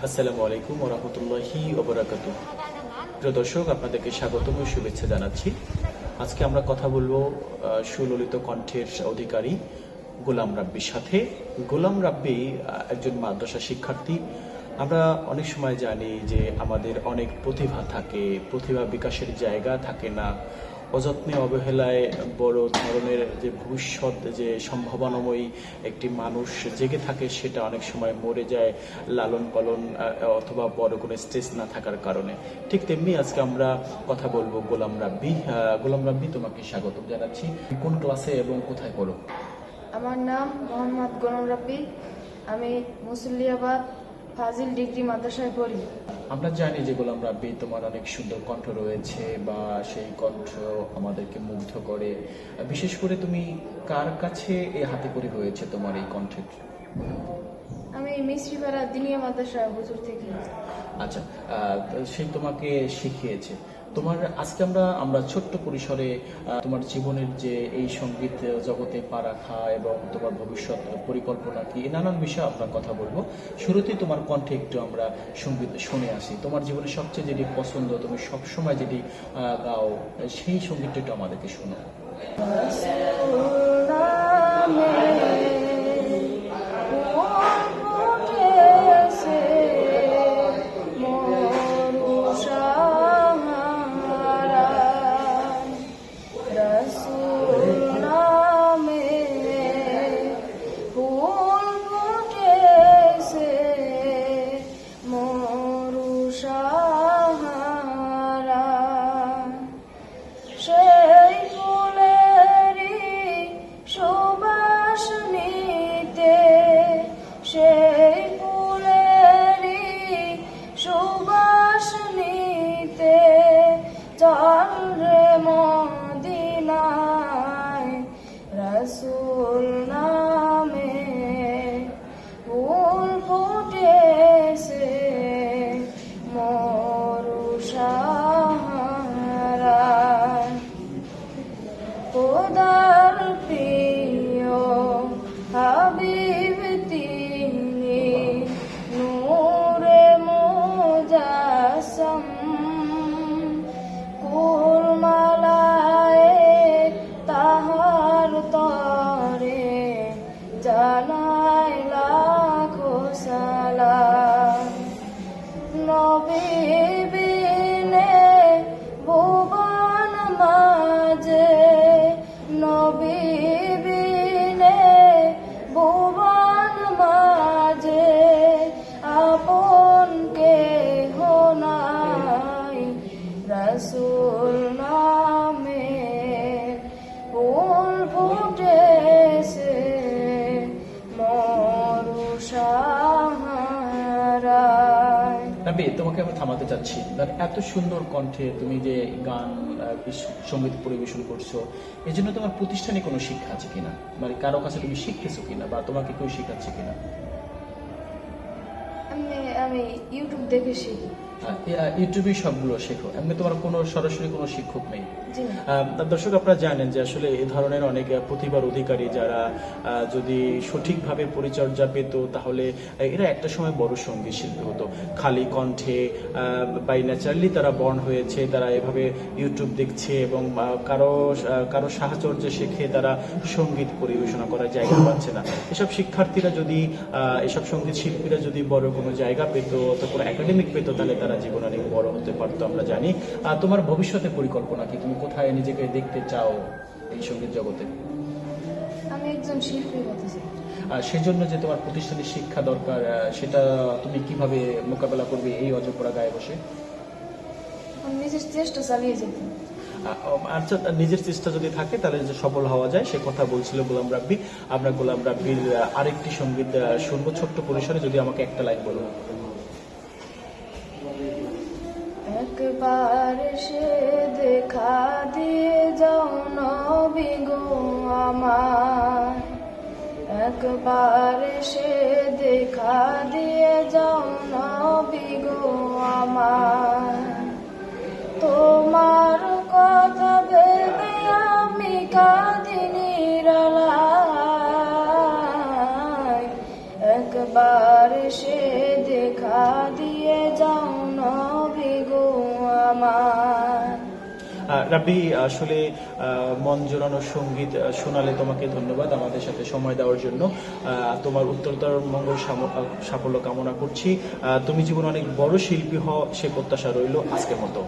আসসালামু আলাইকুম ওরহমতুল্লাহি ওবরাকাতু প্রিয় দর্শক, আপনাদেরকে স্বাগতম ও শুভেচ্ছা জানাচ্ছি। আজকে আমরা কথা বলব সুললিত কণ্ঠের অধিকারী গোলাম রাব্বির সাথে। গোলাম রাব্বি একজন মাদ্রাসা শিক্ষার্থী। আমরা অনেক সময় জানি যে আমাদের অনেক প্রতিভা থাকে, প্রতিভা বিকাশের জায়গা থাকে না। অযত্নে অবহেলায় বড় ধরনের যে ভবিষ্যৎ, যে সম্ভাবনাময়ী একটি মানুষ জেগে থাকে, সেটা অনেক সময় মরে যায় লালন পালন অথবা বড় কোনো স্ট্রেস না থাকার কারণে। ঠিক তেমনি আজকে আমরা কথা বলব গোলাম রাব্বি। গোলাম রাব্বি, তোমাকে স্বাগত জানাচ্ছি। কোন ক্লাসে এবং কোথায় পড়ো? আমার নাম মোহাম্মদ গোলাম রাব্বি। আমি মুসল্লিয়াবাদ ফাজিল ডিগ্রি মাদ্রাসায় পড়ি। আমরা জানি যে গোলাম রাব্বি তোমার অনেক সুন্দর কণ্ঠ রয়েছে বা সেই কণ্ঠ আমাদেরকে মুগ্ধ করে। বিশেষ করে তুমি কার কাছে এই হাতে করে হয়েছে তোমার এই কণ্ঠের? আমি মিশ্রিপাড়া দিনিয়া মাদ্রাসা হুজুর থেকে। আচ্ছা সে তোমাকে শিখিয়েছে। তোমার আজকে আমরা আমরা ছোট্ট পরিসরে তোমার জীবনের যে এই সংগীত জগতে পা রাখা এবং তোমার ভবিষ্যৎ পরিকল্পনা কি নানান বিষয়ে আমরা কথা বলব। শুরুতেই তোমার কণ্ঠে একটু আমরা সংগীত শুনে আসি। তোমার জীবনের সবচেয়ে যেটি পছন্দ, তুমি সবসময় যেটি গাও, সেই সঙ্গীতটা একটু আমাদেরকে শোনো তোমাকে আমি থামাতে চাচ্ছি। বাট এত সুন্দর কণ্ঠে তুমি যে গান সংগীত পরিবেশন করছ এই জন্য তোমার প্রতিষ্ঠানে কোনো শিক্ষা আছে কিনা? মানে কারও কাছে তুমি শিখতেছো কিনা বা তোমাকে কেউ শেখাচ্ছে কিনা? আমি আমি ইউটিউব দেখে শিখি। সবগুলো শেখো। এমনি তোমার কোনো সরাসরি কোনো শিক্ষক নেই। দর্শক আপনারা জানেন যে আসলে এই ধরনের অনেক প্রতিভার অধিকারী যারা যদি সঠিকভাবে পরিচর্যা পেত তাহলে এরা একটা সময় বড় সংগীত শিল্পী হতো। খালি কণ্ঠে বাই ন্যাচারালি তারা বর্ণ হয়েছে তারা এভাবে ইউটিউব দেখছে এবং কারও কারও সাহচর্য শিখে তারা সংগীত পরিবেশনা করার জায়গা পাচ্ছে না। এসব শিক্ষার্থীরা যদি আহ, এসব সংগীত শিল্পীরা যদি বড় কোনো জায়গা পেত অথবা কোনো একাডেমিক পেত তাহলে তারা জীবনে অনেক বড় হতে পারতো আমরা জানি। আর তোমার ভবিষ্যতে পরিকল্পনা কি? তুমি কোথায় নিজেকে দেখতে চাও এই সংগীত জগতে? আমি একজন শিল্পী হতে চাই। আর সেজন্য যে তোমার প্রতিষ্ঠানের শিক্ষা দরকার সেটা তুমি কীভাবে মোকাবেলা করবে এই অজপরা গায়ে বসে? নিজের চেষ্টা চালিয়ে যেতে আচ্ছা নিজের চেষ্টা যদি থাকে তাহলে যে সফল হওয়া যায় সে কথা বলছিল গোলাম রাব্বি। আমরা গোলাম রাব্বির আরেকটি সংগীত শুনব ছোট্ট পরিসরে যদি আমাকে একটা লাইন বলো। একবার সে দেখা দিয়ে যাও নবী গো আমার। একবার সে দেখা দিয়ে যাও নবী গো আমার। তোমার রাব্বি আসলে মন জোরানো সংগীত শোনালে তোমাকে ধন্যবাদ আমাদের সাথে সময় দেওয়ার জন্য। তোমার উত্তরতর মঙ্গল সাফল্য কামনা করছি। তুমি জীবনে অনেক বড় শিল্পী হও, সে প্রত্যাশা রইল আজকের মতো।